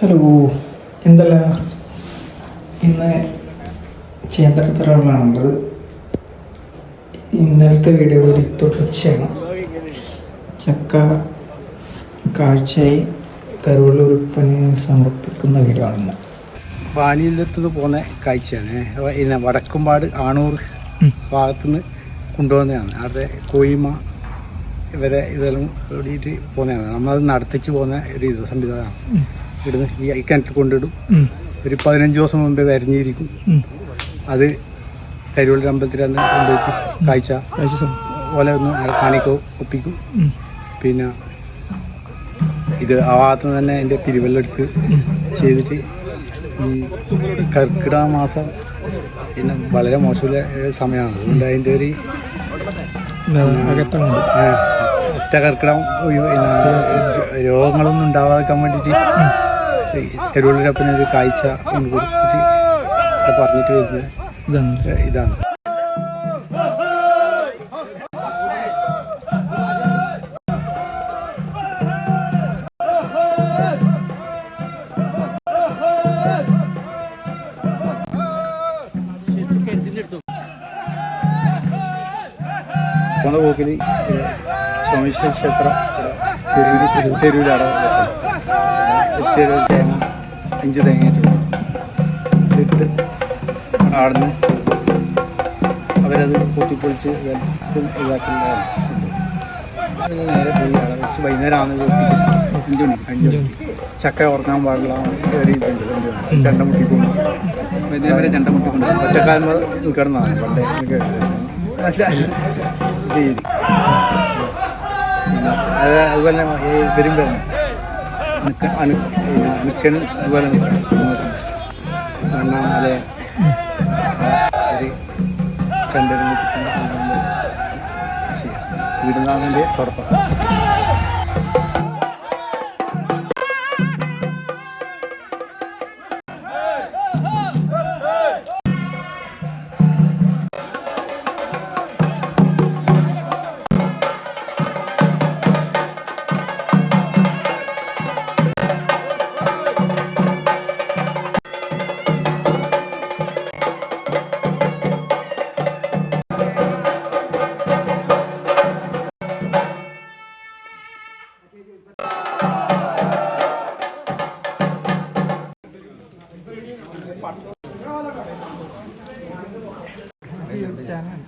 Hello. എന്തല്ല? ഇന്ന് ചേന്തരത്തറകളാണുള്ളത് ഇന്നലത്തെ വീഡിയോ ഒരു തുടർച്ചയാണ് ചക്ക കാഴ്ചയായി കരുവള്ള ഉരുപ്പന് സമർപ്പിക്കുന്ന വീഡിയോ ആണ് വാനിയിലെത്തത് പോകുന്ന കാഴ്ചയാണ്. പിന്നെ വടക്കുംപാട് ആണൂർ ഭാഗത്ത് ഭാഗത്തുനിന്ന് കൊണ്ടുവന്നതാണ്. അവിടെ കോയിമ ഇവരെ ഇതെല്ലാം കൂടിയിട്ട് പോകുന്നതാണ് നമ്മളത് നടത്തിച്ച് പോകുന്ന ഒരു ഇത് സംവിധാനമാണ്. ഉം. ഇവിടുന്ന് ഈ ഐ കിണറ്റിൽ കൊണ്ടിടും. ഒരു പതിനഞ്ച് ദിവസം മുമ്പ് വരഞ്ഞിരിക്കും. അത് കരുവള്ളി അമ്പലത്തിൽ അന്ന് കൊണ്ടുപോയി കാഴ്ച ഓല ഒന്ന് കാണിക്കോ ഒപ്പിക്കും. പിന്നെ ഇത് ആ ഭാഗത്ത് തന്നെ എന്റെ പിരിവെല്ലെടുത്ത് ചെയ്തിട്ട് ഈ കർക്കിടക മാസം പിന്നെ വളരെ മോശമുള്ള സമയമാണ്. അതുകൊണ്ട് അതിന്റെ ഒരു ഒറ്റ കർക്കിടകം രോഗങ്ങളൊന്നും ഉണ്ടാവാതിരിക്കാൻ വേണ്ടിയിട്ട് കരുവള്ളൂരപ്പനൊരു കാഴ്ച കൊണ്ട് കൊടുത്തിട്ട് പറഞ്ഞിട്ട് വരുന്നത് ഇതാണ്. ഇതാണ് പോക്കിൽ സോമേശ്വര ക്ഷേത്രം തെരുവിൽ തെരുവിലാണ് തേങ്ങ അഞ്ച് തേങ്ങ ഇട്ട് ആടുന്ന്. അവരത് പൊട്ടിപ്പൊളിച്ച് ഇതാക്കുന്നതാണ്. വൈകുന്നേരമാണ് അഞ്ചു മണി അഞ്ചു മണി. ചക്ക ഉറങ്ങാൻ പാടില്ല കയറിയിട്ടുണ്ട് ചണ്ട മുട്ടിക്കൊണ്ട്. വൈകുന്നേരം വരെ ചണ്ട മുട്ടിക്കൊണ്ട്. ഒറ്റക്കാലം കിടന്നതാണ് പണ്ടേ. അതുപോലെ വരുമ്പോൾ അനു നിൽക്കണം അതുപോലെ കാരണം അതെ. ഒരു ചന്ദ്രൻ ചെയ്യാം വീടുന്നാളിന്റെ തുടക്കം. ചാനൽ